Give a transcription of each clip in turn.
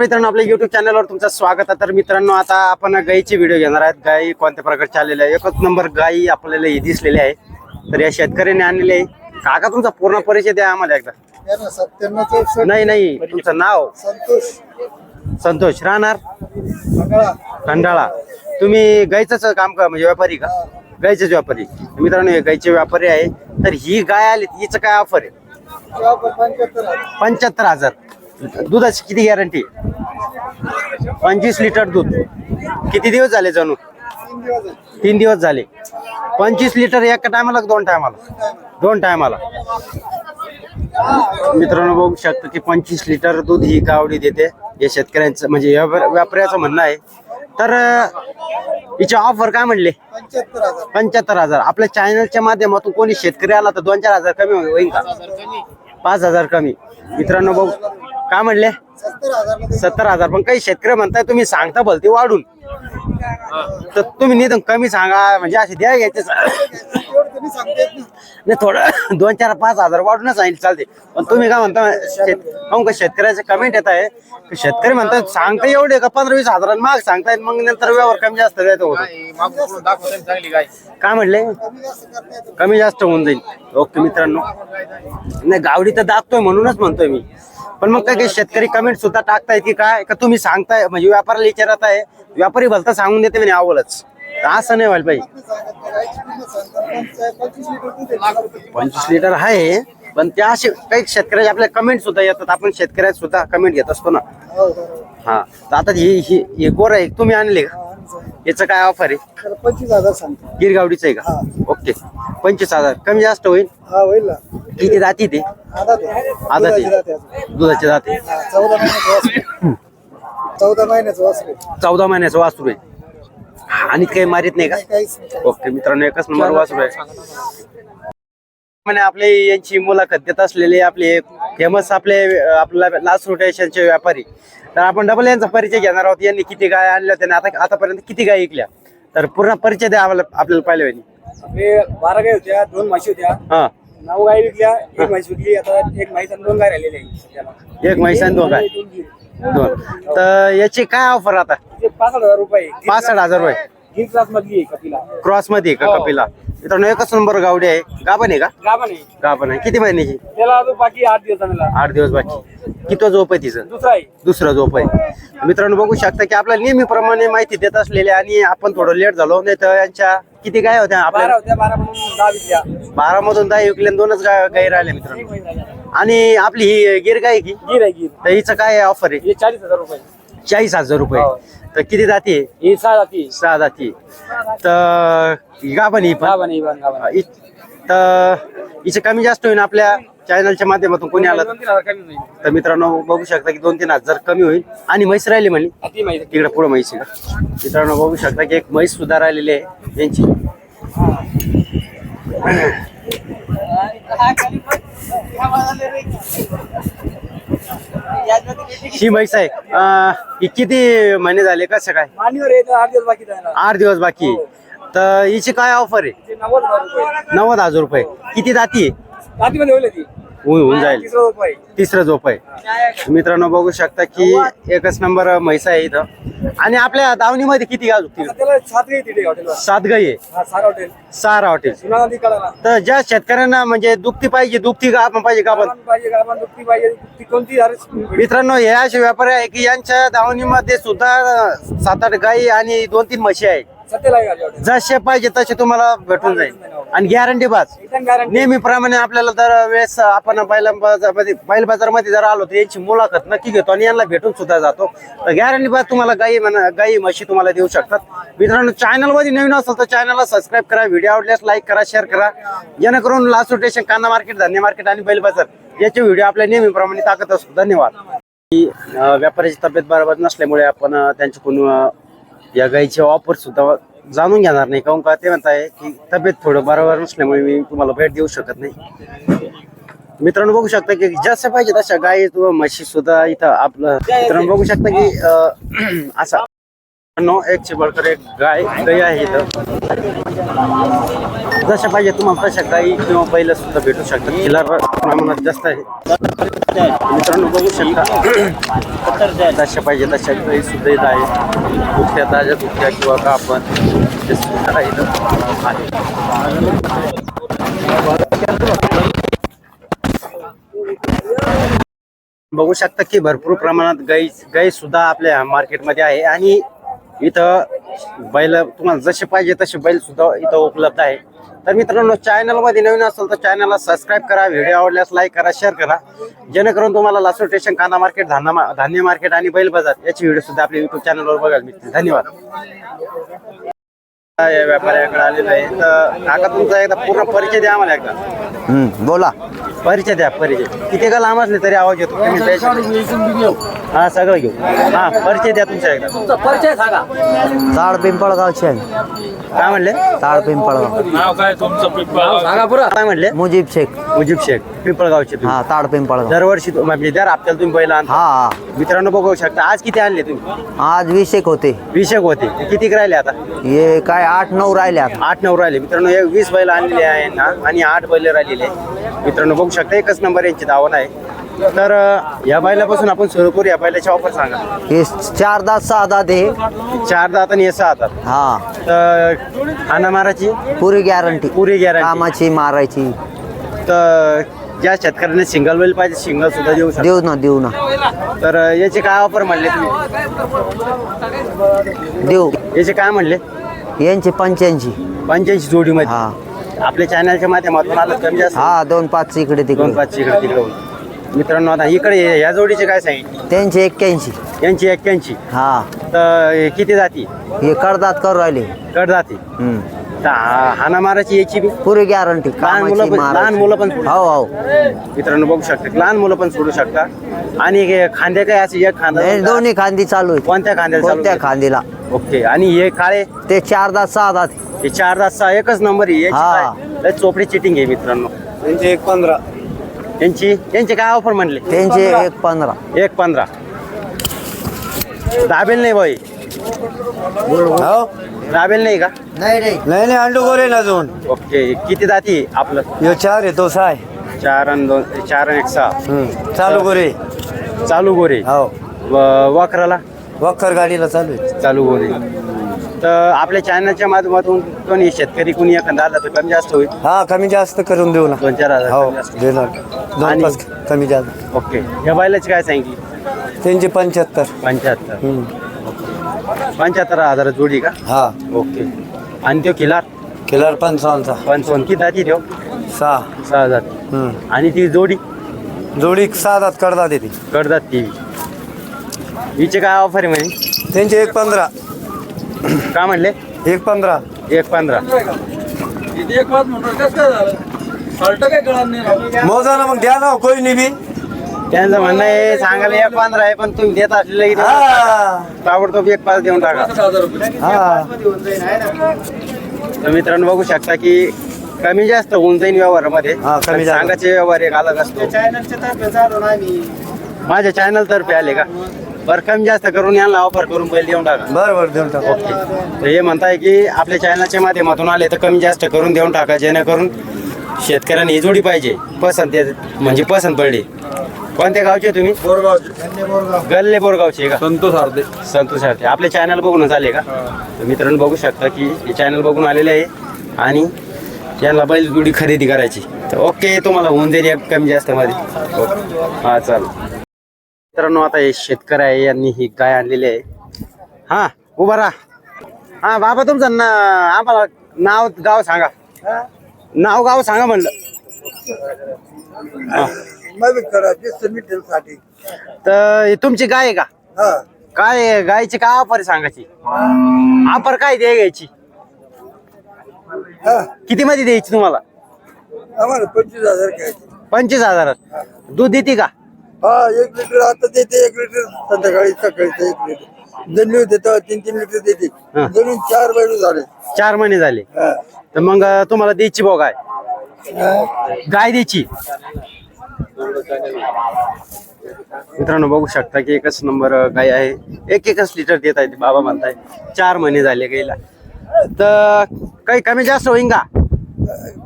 मित्रांनो आपल्या युट्यूब चॅनलवर तुमचं स्वागत आहे. तर मित्रांनो आता आपण गाईची व्हिडिओ घेणार आहेत. गाई कोणत्या प्रकारचे आलेले आहे? एकच नंबर गाई आपल्याला ही दिसलेली आहे. तर या शेतकऱ्याने आणलेली आहे. काका तुमचा पूर्ण परिचय द्या आम्हाला एकदा. नाही नाही. तुमचं नाव? संतोष. संतोष. राहणार? खंडाळा. तुम्ही गाईचंच काम का म्हणजे व्यापारी का? गाईचेच व्यापारी. मित्रांनो हे गाईचे व्यापारी आहे. तर ही गाय आली हिचं काय ऑफर आहे? पंच्याहत्तर हजार. दुधाची किती गॅरंटी पंचवीस लिटर दूध. किती दिवस झाले जणू? तीन दिवस झाले. पंचवीस लिटर एका टायमाला दोन टायमाला? दोन टायमाला. मित्रांनो बघू शकतो की पंचवीस लिटर दूध ही गावडी देते. या शेतकऱ्यांचं म्हणजे व्यापाऱ्याचं म्हणणं आहे. तर हिचे ऑफर काय म्हणले? पंच्याहत्तर हजार. आपल्या चॅनलच्या माध्यमातून कोणी शेतकरी आला तर दोन चार हजार कमी होईल होईल का? पाच हजार कमी. मित्रांनो बघू. काय म्हणले? सत्तर हजार. पण काही शेतकरी म्हणताय तुम्ही सांगता भलते वाढून. तर तुम्ही निदान कमी सांगा म्हणजे असे द्या घ्यायचे. एवढं तुम्ही सांगता येत नाही. नाही थोडं दोन चार पाच हजार वाढूनच सांगितलं चालते पण तुम्ही काय म्हणता शेत शेतकऱ्याचे कमेंट येत आहे. की शेतकरी म्हणतात सांगता एवढे का पंधरा वीस हजार माग सांगतायत मग नंतर व्यवहार कमी जास्त द्यायचं होतं. काय म्हणले? कमी जास्त करता येतं कमी जास्त होऊन जाईल. ओके मित्रांनो. नाही गावडी तर दाखतोय म्हणूनच म्हणतोय मी. पण मग काही शेतकरी कमेंट सुद्धा टाकताय की काय का तुम्ही सांगताय म्हणजे व्यापाराला विचारत आहे. व्यापारी भलता सांगून देते म्हणे आवडच असं नाही व्हायला पाहिजे. पंचवीस लिटर आहे. पण त्या असे काही शेतकऱ्याचे आपल्या कमेंट सुद्धा येतात. आपण शेतकऱ्यात सुद्धा कमेंट घेत असतो ना. हा. तर आता ही ही हे गोर आहे तुम्ही आणले का? याचं काय ऑफर आहे? त्याला पंचवीस हजार सांगतो. गिरगावडीचं आहे का? ओके. पंचवीस हजार. कमी जास्त होईल? हा होईल ना. किती जाती ते? आधा ते दुधाची अजून. दुधाचे जाते. हा, चौदा महिन्याचं वासरू चौदा महिन्याचं वासरू चौदा महिन्याचं वासरू आहे. आणि काही मारित नाही का? काहीच नाही. ओके मित्रांनो एकच नंबर वासरू आहे. म्हणे आपले यांची मुलाखत देत असलेले आपले फेमस आपले आपला लास्ट रोटेशनचे व्यापारी. तर आपण डबल यांचा परिचय घेणार आहोत. यांनी किती गाय आणल्या त्यांनी आता आतापर्यंत किती गाय ऐकल्या तर पूर्ण परिचय द्या आम्हाला आपल्याला पाहिलं मी बारा गाय होत्या दोन म्हशी होत्या हा. नऊ गाय विकल्या एक म्हैस विकली. आता एक म्हैस आणि दोन गाय राहिलेले आहे सध्याला. एक म्हैस आणि दोन गाय. दोन तर याची काय ऑफर आता? पासष्ट हजार रुपये पासष्ट हजार रुपये. क्रॉसमध्ये का कपिला? मित्रांनो एकच नंबर गावडी आहे. गाभण आहे का? गाभण आहे. गाभण आहे. किती महिन्याची त्याला अजून बाकी आठ दिवस आठ दिवस बाकी. किती झोप आहे तिचं? दुसरा आहे. दुसरं झोप आहे. मित्रांनो बघू शकता की आपल्याला नेहमीप्रमाणे माहिती देत असलेले आणि आपण थोडं लेट झालो नाही तर यांच्या किती गाय होत्या बारा आपल्या होत्या बारा म्हणून दहा बारा मधून दहा विकले आणि दोनच गाय गाय राहिले मित्रांनो. राहिल्या. आणि आपली ही गिर गाय की? गिर आहे गिर. तर हिचं काय ऑफर आहे? हे चाळीस हजार रुपये. चाळीस हजार रुपये. हो. तर किती जाती आहे? हे सहा जाती. सहा जाती तर गाभण ही पण? गाभण गाभण. तर हिचं कमी जास्त होईल आपल्या चॅनलच्या माध्यमातून कोणी आलं तर. कमी मित्रांनो बघू शकता की दोन तीन हजार कमी होईल. आणि म्हैस राहिली म्हणे. हा, ती म्हैस. तिकडे पुढे म्हैस आहे. मित्रांनो बघू शकता की एक म्हैस सुद्धा राहिलेली आहे यांची. ही म्हैस आहे अं, ही किती महिने झाले कसं काय मांडीवर आहे तर आठ दिवस बाकी जायला आठ दिवस बाकी. आहे. तर हिची काय ऑफर आहे? नव्वद हजार रुपये. नव्वद हजार रुपये. किती जाती आहे? जातीमध्ये होईल ती. होऊन जाईल. तिसरा झोप आहे. मित्रांनो बघू शकता की एकच नंबर म्हैस आहे इथं. आणि आपल्या दावणीमध्ये किती आता त्याला सात गाई आहे. हा सारा हॉटेल तर ज्या शेतकऱ्यांना म्हणजे दुपती पाहिजे आपण गाभण पाहिजे गाभण दुखती दुखती मित्रांनो हे असे व्यापारी आहे की यांच्या दावणीमध्ये सुद्धा सात आठ गाई आणि दोन तीन म्हशी आहे सत्य लागेल हॉटेल जसे पाहिजे तसे तुम्हाला भेटून जाईल. आणि गॅरंटी बाज. नेहमीप्रमाणे आपल्याला दर वेळेस आपण बैल बैल बाजारमध्ये जर आलो तर यांची मुलाखत नक्की घेतो आणि यांना भेटून सुद्धा जातो. तर गॅरंटी बाज तुम्हाला गाई म्हणा गाई म्हशी तुम्हाला देऊ शकतात. मित्रांनो चॅनलमध्ये नवीन असेल तर चॅनलला सबस्क्राईब करा व्हिडिओ आवडल्यास लाईक करा शेअर करा. जेणेकरून लास्ट रोटेशन कांदा मार्केट धान्य मार्केट आणि बैल बाजार याचे व्हिडिओ आपल्या नेहमीप्रमाणे टाकत असतो धन्यवाद. व्यापाऱ्याची तब्येत बरोबर नसल्यामुळे आपण त्यांच्याकडून या गाईचे ऑफर सुद्धा जाणून घेणार नाही. काहून का ते म्हणताय की तब्येत थोडं बरोबर नसल्यामुळे मी तुम्हाला भेट देऊ शकत नाही. मित्रांनो बघू शकता की जसं पाहिजे तशा गाई किंवा म्हशी सुद्धा इथं आपलं मित्रांनो बघू शकता की अं, असा नो एक चिबळकर एक गाय गाय आहे इथं. जशा पाहिजे तुम्हाला तशा गायी किंवा बैल सुद्धा भेटू शकतात. खिलार प्रमाणात जास्त आहे. मित्रांनो बघू शकता. जशा पाहिजे तशा गायी सुद्धा इथं आहे दुखत्या ताज्या दुखत्या किंवा का ते सुद्धा इथं आहे. बघू शकता की भरपूर प्रमाणात गाई गाई सुद्धा आपल्या मार्केटमध्ये आहे. आणि इथं बैल तुम्हाला जसे पाहिजे तसे बैल सुद्धा इथं उपलब्ध आहे. तर मित्रांनो चॅनलमध्ये नवीन असेल तर चॅनलला सबस्क्राईब करा व्हिडिओ आवडल्यास लाईक करा शेअर करा. जेणेकरून तुम्हाला लासूर स्टेशन कांदा मार्केट धान्य धान्य मार्केट आणि बैल बाजार याची व्हिडिओ सुद्धा आपल्या युट्यूब चॅनलवर बघायला मिळतील. धन्यवाद. या व्यापाऱ्याकडे आलेलो आहे. तर काका तुमचा एकदा पूर्ण परिचय द्या आम्हाला एकदा. बोला. परिचय द्या परिचय. किती का लांब असले तरी आवाज येतो. हा सगळं घेऊ. हा परिचय द्या तुमचा एकदा. परिचय सांगा. ताड पिंपळगावचे आहे काय म्हणले? ताड पिंपळगाव. नाव काय तुमचं पिंपळ सांगा पुरा. काय म्हणले? मुजीब शेख. मुजीब शेख पिंपळगावचे तुम्ही. हा ताड पिंपळगाव. दरवर्षी तु- म्हणजे दर हप्त्याला तुम्ही बैल आणता. हा मित्रांनो बघू शकता आज किती आणले तुम्ही? आज वीस एक होते. वीस एक होते. किती राहिले आता? हे काय आठ नऊ राहिले आता. आठ नऊ राहिले. मित्रांनो हे वीस बैल आणलेले आहे ना आणि आठ बैल राहिलेले आहे. मित्रांनो बघू शकता एकच नंबर यांची दावण आहे. तर अं, या बैलापासून आपण सुरू करू या बैलाची ऑफर सांगा. हे चार दात सहा दात हे चार दात आणि हे सहा दात. हा. तर हाना माराची पुरी गॅरंटी पुरी गॅरंटी कामाची मारायची. तर ज्या शेतकऱ्यांना सिंगल बैल पाहिजे सिंगल सुद्धा देऊ शकतो. देऊ ना देऊ ना. तर अं, याचे काय ऑफर म्हणले तुम्ही? देऊ. याचे काय म्हणले? यांची पंच्याऐंशी. पंच्याऐंशी जोडीमध्ये. हा. आपल्या चॅनलच्या माध्यमातून आलं कमी जास्त हा दोन पाच इकडे दोन तिकडे पाच इकडे तिकडे. मित्रांनो आता इकडे ये- या जोडीचे काय सांगितले त्यांचे एक्क्याऐंशी. यांची एक्क्याऐंशी. हा. तर हे किती जाती? हे करदात करू राहिले. जाती. हम्म. तर हा- हाना माराची याची बी? पुरी गॅरंटी लहान मुलं कामाची पण- लहान मुलं पण मारायची सोडू हो हो. मित्रांनो बघू शकता. लहान मुलं पण सोडू शकता. आणि हे खांदे काय? असे एक खांदा दोन्ही खांदी चालू आहे कोणत्या खांद्याला चालू कोणत्या? खांदीला? ओके. आणि हे काळे? ते चार दात सहा दात. हे चार तास सहा एकच नंबर आहे. याची हा. काय? लय चोपडी चिटिंग आहे मित्रांनो. त्यांचे एक पंधरा. यांची यांचे काय ऑफर म्हणले? त्यांचे एक पंधरा. एक पंधरा. दाबेल नाही बाई हो? दाबेल नाही का? नाही नाही. नाही नाही अंडू गोरे ना अजून. ओके किती जाती आपलं? यो चार आहे तो सहा आहे. चार आणि दोन चार आणि एक सहा. हम्म, चालू गोरे. चालू गोरे. हो. व- वाकराला वखर गाडीला चालू आहे. चालू गोरे. तर आपल्या चॅनलच्या माध्यमातून कोणी शेतकरी कोणी एखादा आला तर कमी जास्त होईल. हा कमी जास्त करून देऊ ना. दोन चार हजार हो कमी जास्त. देणार. दोन आणि- पाच कमी जास्त. ओके. या बैलाची काय सांगितली? त्यांचे पंच्याहत्तर. पंच्याहत्तर. हम्म. पंच्याहत्तर हजार जोडी का? हा. ओके. आणि तो किल्ला किलर पंचावन्नचा. पंचावन्न. किती जाती तो? सहा. सहा हम्म. आणि ती जोडी? जोडी सहा दात कडदा देते करतात ती. हिचे काय ऑफर आहे म्हणे? त्यांचे एक पंधरा. काय म्हणले? एक पंधरा. एक पंधरा. मोजा ना मग द्या ना कोई नाही बी त्यांचं म्हणणं आहे सांगायला एक पंधरा आहे पण तुम्ही देत असलेलं की हा. ताबडतोब एक पाच देऊन टाका. हा. तर मित्रांनो बघू शकता की कमी जास्त होऊन जाईल व्यवहारामध्ये. हा, कमी जास्त. सांगाचे व्यवहार एक अलग असतो. माझ्या चॅनल तर्फे आले का? बरं कमी जास्त करून यांना ऑफर करून पहिले देऊन टाका. बरं बरं देऊन टाकू. ओके. तर हे म्हणताय की आपल्या चॅनलच्या माध्यमातून आले तर कमी जास्त करून देऊन टाका जेणेकरून शेतकऱ्यांनी ही जोडी पाहिजे. पसंत येत- म्हणजे पसंत पडली. कोणत्या गावचे तुम्ही? गल्ले बोरगावचे का? संतोष अर्धे संतोष सारखे आपले चॅनल बघूनच आले का? तर मित्रांनो बघू शकता की हे चॅनल बघून आलेले आहे आणि यांना बैल जोडी खरेदी करायची. तर ओके तुम्हाला होऊन जाईल एक कमी जास्त मध्ये. ओके. हा चाल मित्रांनो आता हे शेतकरी आहे यांनी ही गाय आणलेली आहे. हा उभा राहा. हा बाबा तुमचं ना आम्हाला नाव गाव सांगा. नाव गाव सांगा म्हणलं. हा. तर ही तुमची गाय आहे का? हा. काय आहे? गायची काय ऑफर सांगायची? ऑफर काय द्या घ्यायची? हा. किती मध्ये द्यायची तुम्हाला? आम्हाला पंचवीस हजार घ्यायचे. पंचवीस हजारात. दूध देते का? हा एक लिटर आता देते एक लिटर. संध्याकाळी सकाळीचं एक लिटर. होते तेव्हा तीन तीन लिटर देते. हा. जणून चार बैल झाले. चार महिने झाले. हा. तर मग अं, तुम्हाला द्यायची भाऊ गाय हा. गाय द्यायची. मित्रांनो बघू शकता की एकच नंबर गाय आहे. एक एकच लिटर देत आहे ते बाबा म्हणताय. चार महिने झाले गाईला तर काही कमी जास्त होईन का?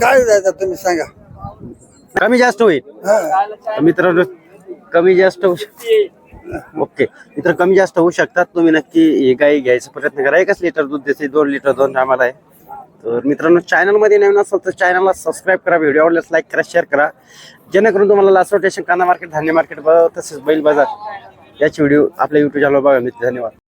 काय जायचं तुम्ही सांगा. कमी जास्त होईल. हा. तर मित्रांनो कमी जास्त होऊ शकते ओके. मित्र कमी जास्त होऊ शकतात. तुम्ही नक्की ही गाय घ्यायचा प्रयत्न करा. एकच लिटर दूध देते. दोन लिटर दोन आम्हाला आहे. तर मित्रांनो चॅनलमध्ये नवीन असेल तर चॅनलला सबस्क्राईब करा. व्हिडिओ आवडल्यास लाईक करा शेअर करा. जेणेकरून तुम्हाला लासो स्टेशन कांदा मार्केट धान्य मार्केट तसेच बैल बाजार याची व्हिडिओ आपल्या युट्यूब चॅनलवर बघा. मित्र धन्यवाद.